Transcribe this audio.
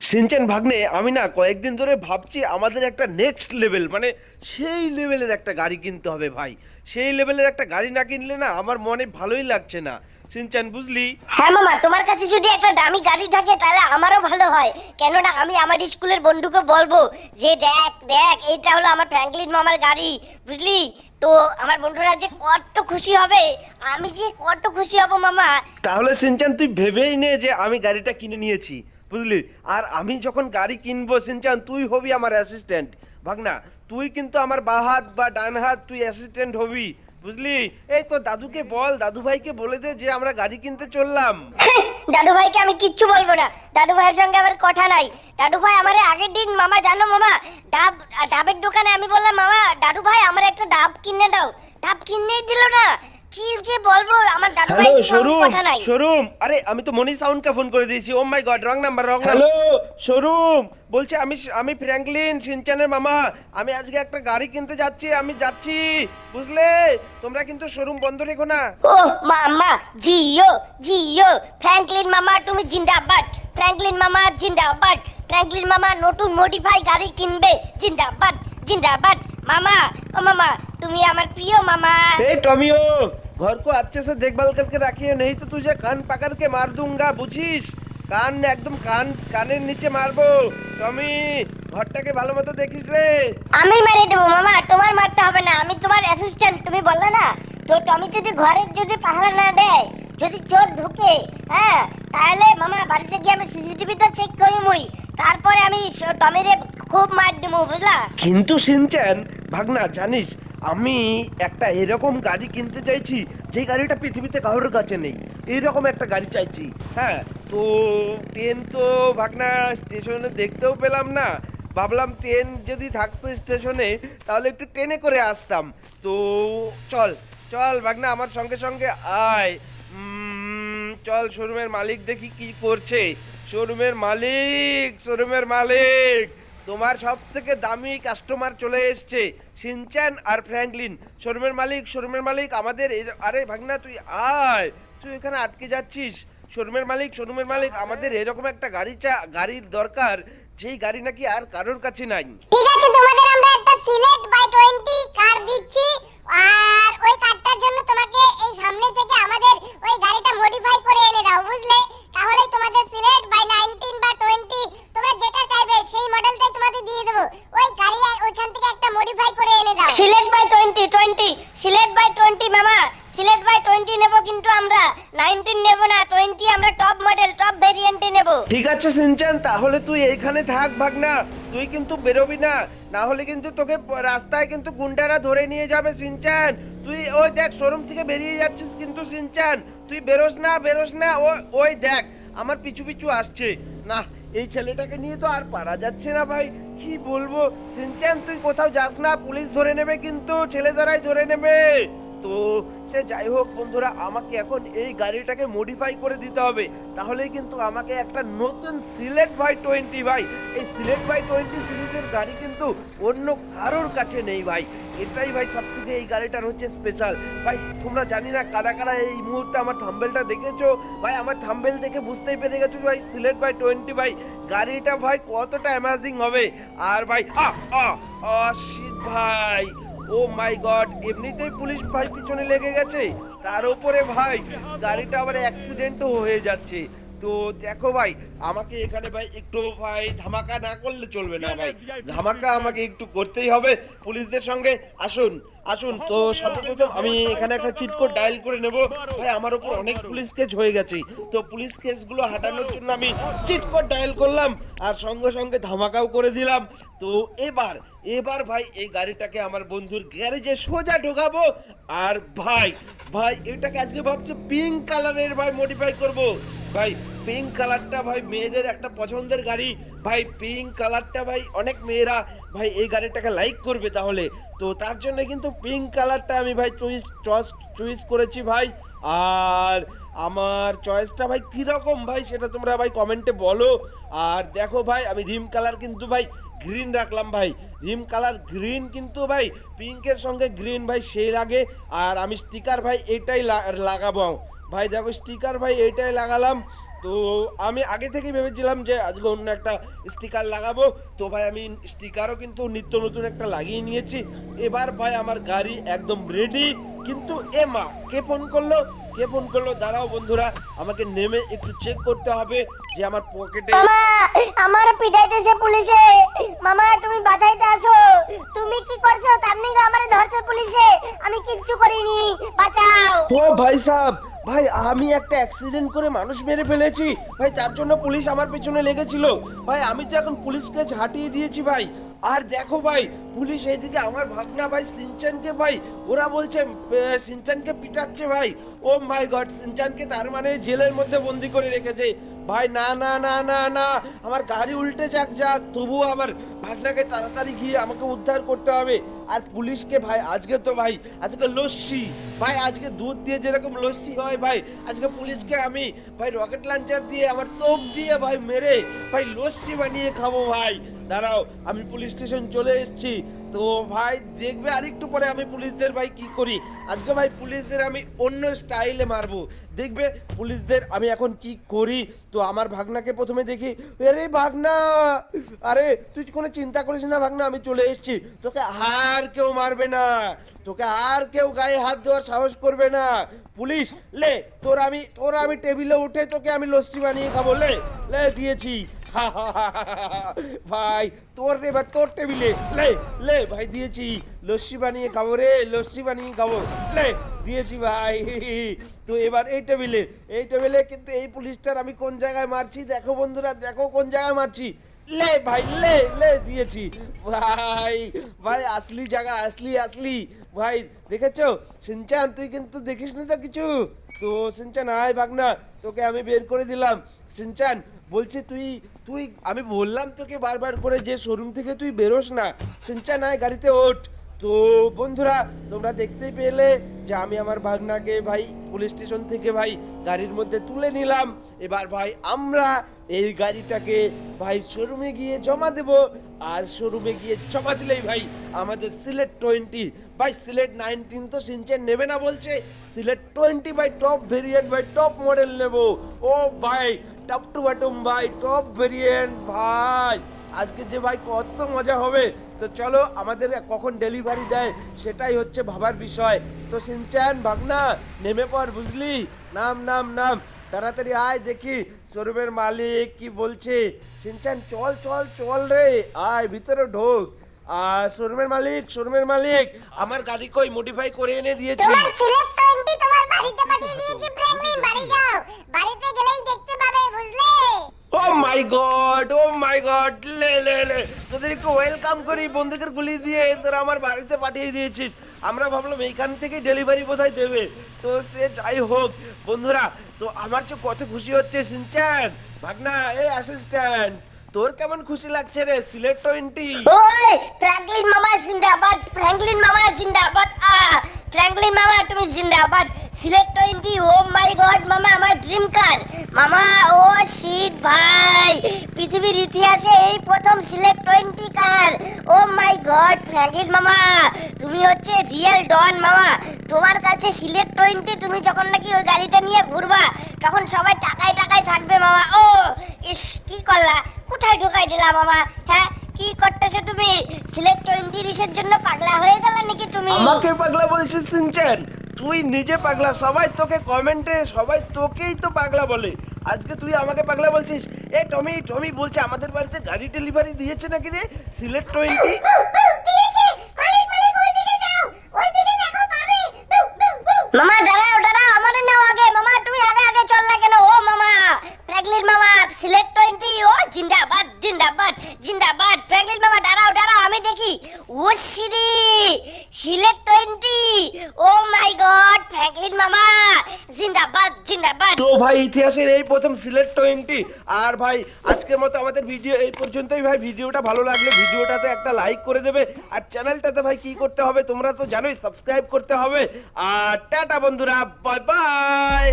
Shinchan ভাগ্নে আমি না কয়েকদিন ধরে ভাবছি আমাদের একটা নেক্সট লেভেল মানে সেই লেভেলের একটা গাড়ি কিনতে হবে ভাই। সেই লেভেলের একটা গাড়ি না কিনলে না আমার মনে ভালোই লাগছে না। সিনচান বুঝলি? হ্যাঁ মামা তোমার কাছে যদি একটা দামি গাড়ি থাকে তাহলে আমারও ভালো হয়। কেননা আমি আমার স্কুলের বন্ধুকে বলব যে দেখ দেখ এইটা হলো আমার ফ্র্যাঙ্কলিন মামার গাড়ি বুঝলি? তো আমার বন্ধুরা যে কত খুশি হবে আমি যে কত খুশি হব মামা? তাহলে সিনচান তুই ভেবেই নে যে আমি গাড়িটা কিনে নিয়েছি। বুঝলি? আর আমি যখন গাড়ি কিনবো, সিনচান, তুই হবি আমার অ্যাসিস্ট্যান্ট ভাগনা, তুই কিন্তু আমার বাঁ হাত বা ডান হাত, তুই অ্যাসিস্ট্যান্ট হবি, বুঝলি? এই তো দাদুকে বল দাদু ভাইকে বলে দে যে আমরা গাড়ি কিনতে চললাম। দাদু ভাইকে আমি কিচ্ছু বলব না। দাদু ভাইয়ের সঙ্গে আমার কথা নাই। দাদু ভাই আমার আগের দিন, মামা, জানো মামা? ডাব, ডাবের দোকানে আমি বললাম, মামা দাদু ভাই আমার একটা ডাব কিনে দাও। ডাব কিনেই দিল না। কি যে বলব? আমার দাদু ভাই শোরুম শোরুম আরে আমি তো মনি সাউন্ডকে ফোন করে দিয়েছি। ও my God wrong number wrong hello showroom বলছি আমি আমি ফ্র্যাঙ্কলিন মামা। আমি আজকে একটা গাড়ি কিনতে যাচ্ছি আমি যাচ্ছি। বুঝলে? তোমরা কিন্তু শোরুম বন্ধ রেখো না। ও মামা জিও জিও। ফ্র্যাঙ্কলিন মামা তুমি জিন্দাবাদ। ফ্র্যাঙ্কলিন মামা জিন্দাবাদ। ফ্র্যাঙ্কলিন মামা নতুন মডিফাই গাড়ি কিনবে। জিন্দাবাদ জিন্দাবাদ। মামা ও মামা তুমি আমার প্রিয় মামা। এই টমিও घर को अच्छे से देखभाल करके रखिए नहीं तो तुझे कान पकड़ के मार दूंगा বুঝিস কান একদম কান কানের নিচে মারবো টমি ঘরটাকে ভালো মতো দেখিস রে আমি মেরে দেবো মামা তোমার মারতে হবে না আমি তোমার অ্যাসিস্ট্যান্ট তুমি বললে না তো টমি যদি ঘরে যদি পাহারা না দেয় যদি চোর ঢুকে হ্যাঁ তাহলে মামা বাড়িতে গিয়ে আমি সিসিটিভিটা চেক করবই তারপরে আমি স- টমিরে খুব মার দেবো বুঝলা কিন্তু সিনচ্যান ভাগনা জানিস আমি একটা এরকম গাড়ি কিনতে চাইছি যে গাড়িটা পৃথিবীতে কারোর কাছে নেই। এইরকম একটা গাড়ি চাইছি। হ্যাঁ তো ট্রেন তো ভাগনা স্টেশনে দেখতেও পেলাম না। ভাবলাম ট্রেন যদি থাকতো স্টেশনে, তাহলে একটু ট্রেনে করে আসতাম। তো চল চল ভাগনা, আমার সঙ্গে সঙ্গে আয়। চল শোরুমের মালিক দেখি কি করছে। শোরুমের মালিক শোরুমের মালিক। তোমার সব থেকে দামি কাস্টমার চলে এসছে, সিনচ্যান আর ফ্র্যাঙ্কলিন। শোরুমের মালিক শোরুমের মালিক, আমাদের আরে ভাগনা, তুই আয়। তুই এখানে আটকে যাচ্ছিস। শোরুমের মালিক শোরুমের মালিক, আমাদের এরকম একটা গাড়ি চা, গাড়ির দরকার, যেই গাড়ি নাকি আর কারোর কাছে নাই। ঠিক আছে, তোমাদের আমরা একটা সিলেক্ট বাই 20 কার দিচ্ছি। আর ওই কারটার জন্য তোমাকে এই সামনে থেকে আমাদের ওই গাড়িটা মডিফাই করে এনে দাও, বুঝলে? তাহলে তোমাদের সিলেক্ট বাই 19 বা 20 তোমরা যেটা চাইবে সেই মডেলটাই তোমাদের দিয়ে দেবো ওই গাড়ি আর ওইখান থেকে একটা মডিফাই করে এনে দাও সিলেক্ট বাই 20 20 সিলেক্ট বাই 20 মামা সিলেক্ট বাই 20 নেব কিন্তু আমরা 19 নেব না 20 আমরা টপ মডেল টপ ভেরিয়েন্টে নেব ঠিক আছে সিনচান তাহলে তুই এইখানে থাক, ভাগনা। তুই কিন্তু বেরোবি না। না হলে কিন্তু তোকে রাস্তায় কিন্তু গুন্ডারা ধরে নিয়ে যাবে সিনচান তুই ওই দেখ, শোরুম থেকে বেরিয়ে যাচ্ছিস কিন্তু সিনচান তুই বেরোস না বেরোস না। ও, ওই দেখ, আমার পিছু পিছু আসছে। না, এই ছেলেটাকে নিয়ে তো আর পারা যাচ্ছে না ভাই। কি বলব? সিনচান তুই কোথাও যাস না, পুলিশ ধরে নেবে কিন্তু, ছেলে ধরাই ধরে নেবে। তো সে যাই হোক বন্ধুরা, আমাকে এখন এই গাড়িটাকে মডিফাই করে দিতে হবে। তাহলেই কিন্তু আমাকে একটা নতুন সিলেট বাই টোয়েন্টি ভাই। এই সিলেট বাই টোয়েন্টি সিরিজের গাড়ি কিন্তু অন্য কারোর কাছে নেই ভাই। এটাই ভাই সব থেকে এই গাড়িটার হচ্ছে স্পেশাল ভাই, তোমরা জানি না কারা কারা এই মুহূর্তে আমার থাম্বেলটা দেখেছ? ভাই, আমার থাম্বেল দেখে বুঝতেই পেরে গেছো ভাই সিলেট বাই টোয়েন্টি ভাই, গাড়িটা ভাই কতটা অ্যামাজিং হবে। আর ভাই আ আ আ ভাই। ও মাই গড এমনিতেই পুলিশ ভাই পিছনে লেগে গেছে। তার উপরে ভাই গাড়িটা আবার অ্যাক্সিডেন্টও হয়ে যাচ্ছে। তো দেখো ভাই আমাকে এখানে ভাই একটু ভাই ধামাকা না করলে চলবে না ভাই। ধামাকা আমাকে একটু করতেই হবে। পুলিশদের সঙ্গে আসুন। আসুন, তো সর্বপ্রথম আমি এখানে একটা চিট কোড ডায়াল করে নেব। ভাই, আমার উপর অনেক পুলিশ কেস হয়ে গেছে। তো পুলিশ কেসগুলো হাঁটানোর জন্য আমি চিট কোড ডায়াল করলাম আর সঙ্গে সঙ্গে ধামাকাও করে দিলাম। তো এবার এবার ভাই, এই গাড়িটাকে আমার বন্ধুর গ্যারেজে সোজা ঢোকাবো। আর ভাই ভাই, এটাকে আজকে ভাবছি পিঙ্ক কালারের ভাই মডিফাই করব। ভাই পিঙ্ক কালারটা ভাই মেয়েদের একটা পছন্দের গাড়ি। ভাই পিঙ্ক কালারটা ভাই অনেক মেয়েরা ভাই এই গাড়িটাকে লাইক করবে তাহলে। তো তার জন্য কিন্তু পিঙ্ক কালারটা আমি ভাই চয়েস চয়েস চয়েস করেছি ভাই। আর আমার চয়েসটা ভাই কীরকম ভাই সেটা তোমরা ভাই কমেন্টে বলো। আর দেখো ভাই আমি রিম কালার কিন্তু ভাই গ্রিন রাখলাম ভাই। রিম কালার গ্রিন কিন্তু ভাই পিঙ্কের সঙ্গে গ্রিন ভাই সেই লাগে আর আমি স্টিকার ভাই এটাই লাগাবো। ভাই দেখো স্টিকার ভাই এটাই লাগালাম। তো আমি আগে থেকেই ভেবেছিলাম যে আজকে অন্য একটা স্টিকার লাগাবো। তো ভাই আমি স্টিকারও কিন্তু নিত্য নতুন একটা লাগিয়ে নিয়েছি। এবার ভাই আমার গাড়ি একদম রেডি কিন্তু এ মা কে ফোন করল? কে ফোন করল? দাঁড়াও বন্ধুরা আমাকে নেমে একটু চেক করতে হবে যে আমার পকেটে আমার পিটাইতেছে পুলিশে। মামা তুমি বাঁচাইতে আসো। তুমি কি করছ? তার নিগে আমারে ধরছে পুলিশে। আমি কিচ্ছু করিনি। বাঁচাও। ও ভাই সাহেব ভাই, আমি একটা অ্যাক্সিডেন্ট করে মানুষ মেরে ফেলেছি। ভাই, তার জন্য পুলিশ আমার পেছনে লেগেছিল। ভাই, আমি তো এখন পুলিশকে ঝাঁটিয়ে দিয়েছি ভাই। আর দেখো ভাই পুলিশ এইদিকে আমার ভাগনা ভাই সিনচানকে ভাই, ওরা বলছে সিনচানকে পিটাচ্ছে ভাই। ও মাই গড সিনচানকে তার মানে জেলের মধ্যে বন্দি করে রেখেছে। ভাই, না না না না না। আমার গাড়ি উল্টে যাক যাক। তবুও আমার ভাগনাকে তাড়াতাড়ি গিয়ে আমাকে উদ্ধার করতে হবে। আর পুলিশকে ভাই, আজকে তো ভাই, আজকে লস্যি। ভাই, আজকে দুধ দিয়ে যেরকম লস্যি হয় ভাই, আজকে পুলিশকে আমি ভাই রকেট লঞ্চার দিয়ে, আমার তোপ দিয়ে ভাই মেরে ভাই লস্যি বানিয়ে খাব ভাই। দাঁড়াও, আমি পুলিশ স্টেশন চলে এসেছি। তো ভাই, দেখবে আরেকটু পরে আমি পুলিশদের ভাই কি করি? আজকে ভাই পুলিশদের আমি অন্য স্টাইলে মারবো। দেখবে পুলিশদের আমি এখন কি করি? তো আমার ভাগনাকে প্রথমে দেখি আরে ভাগনা, আরে তুই কোনো চিন্তা করিস না ভাগনা, আমি চলে এসেছি। তোকে আর কেউ মারবে না, তোকে আর কেউ গায়ে হাত দেওয়ার সাহস করবে না। পুলিশ, লে, তোর আমি তোর আমি টেবিলে উঠে তোকে আমি লস্যি বানিয়ে খাব, লে লে, দিয়েছি। ভাই, তোর রে এবার তোর টেবিলে। লে লে, ভাই, দিয়েছি। লস্যি বানিয়ে খাব রে, লস্যি বানিয়ে খাব। লে, দিয়েছি ভাই। তো এবার এই টেবিলে এই টেবিলে কিন্তু এই পুলিশটার আমি কোন জায়গায় মারছি? দেখো বন্ধুরা, দেখো কোন জায়গায় মারছি। লে, ভাই, লে লে, দিয়েছি। ভাই ভাই, আসলি জায়গা, আসলি আসলি। ভাই, দেখেছ? সিনচান, তুই কিন্তু দেখিস না তো কিছু? তো সিনচান, আয় ভাগ না তোকে আমি বের করে দিলাম। সিনচান, বলছি তুই তুই, আমি বললাম তোকে বারবার করে যে শোরুম থেকে তুই বেরোস না সিনচান আয় গাড়িতে ওঠ। তো বন্ধুরা, তোমরা দেখতেই পেলে যে আমি আমার ভাগনাকে ভাই পুলিশ স্টেশন থেকে ভাই, গাড়ির মধ্যে তুলে নিলাম। এবার ভাই, আমরা এই গাড়িটাকে ভাই শোরুমে গিয়ে জমা দেব। আর শোরুমে গিয়ে জমা দিলেই ভাই, আমাদের সিলেট টোয়েন্টি ভাই সিলেট নাইনটিন তো সিনচেন নেবে না বলছে, Sylhet twenty buy top variant buy top model নেব। ও ভাই টপ টু বাটম ভাই টপ ভেরিয়েন্ট ভাই। আজকে যে ভাই কত মজা হবে। তো চলো আমাদের কখন ডেলিভারি দেয় সেটাই হচ্ছে ভাবার বিষয়। তো সিনচান ভাগনা নেমে পড় বুঝলি? নাম নাম নাম। তাড়াতাড়ি আয় দেখি শোরুমের মালিক কি বলছে। সিনচান চল চল চল রে। আয় ভিতরে ঢোক। আর শোরুমের মালিক শোরুমের মালিক আমার গাড়ি কই মডিফাই করে এনে দিয়েছি। তোমার তোমার বাড়িতে পাঠিয়ে দিয়েছি বাড়ি যাও বাড়িতে গেলেই দেখতে পাবে বুঝলে ও my god O my god লে লে লে। তোদের ওয়েলকাম করি বন্দুকের গুলি দিয়ে তোরা আমার বাড়িতে পাঠিয়ে দিয়েছিস। আমরা ভাবলাম এইখান থেকে ডেলিভারি বোধহয় দেবে। তো সে যাই হোক, বন্ধুরা, তো আমার যে কত খুশি হচ্ছে সিনচান ভাগনা, এই অ্যাসিস্ট্যান্ট তোর কেমন খুশি লাগছে রে? সিলেট টোয়েন্টি ওই ফ্র্যাঙ্কলিন মামা জিন্দাবাদ ফ্র্যাঙ্কলিন মামা জিন্দাবাদ। আ ফ্র্যাঙ্কলিন মামা, তুমি জিন্দাবাদ। Sylhet twenty, oh my God, মামা, আমার ড্রিম কার মামা, ও শিট ভাই, পৃথিবীর ইতিহাসে এই প্রথম Sylhet twenty car oh my God Franklin মামা, তুমি হচ্ছে রিয়েল ডন মামা। তোমার কাছে সিলেট টোয়েন্টি, তুমি যখন নাকি ওই গাড়িটা নিয়ে ঘুরবা, তখন সবাই টাকায় টাকায় থাকবে মামা। ও, ইস, কি করলা? কোথায় ঢুকাই দিলা মামা? হ্যাঁ কি করতেছো তুমি? সিলেক্ট টোয়েন্টি রিসের জন্য পাগলা হয়ে গেলে নাকি তুমি? আমাকে পাগলা বলছিস, সিনচান? তুই নিজে পাগলা সবাই তোকে কমেন্টে সবাই তোকেই তো পাগলা বলে। আজকে তুই আমাকে পাগলা বলছিস? এ টমি টমি বলছে আমাদের বাড়িতে গাড়ি ডেলিভারি দিয়েছে নাকি রে? সিলেট টোয়েন্টি মামা দাঁড়াও দাঁড়াও আমার নাও আগে মামা তুমি আগে আগে চল না কেন ও মামা ফ্র্যাঙ্কলিন মামা সিলেক্ট টোয়েন্টি ও জিন্দাবাদ জিন্দাবাদ জিন্দাবাদ ফ্র্যাঙ্কলিন মামা দাঁড়াও দাঁড়াও আমি দেখি ও Siri select twenty oh my God Franklin মামা জিন্দাবাদ জিন্দাবাদ তো ভাই ইতিহাসের এই প্রথম সিলেট টোয়েন্টি। আর ভাই, আজকের মতো আমাদের ভিডিও এই পর্যন্তই ভাই। ভিডিওটা ভালো লাগলে ভিডিওটাতে একটা লাইক করে দেবে। আর চ্যানেলটাতে ভাই কি করতে হবে তোমরা তো জানোই সাবস্ক্রাইব করতে হবে। আর টাটা বন্ধুরা বাই বাই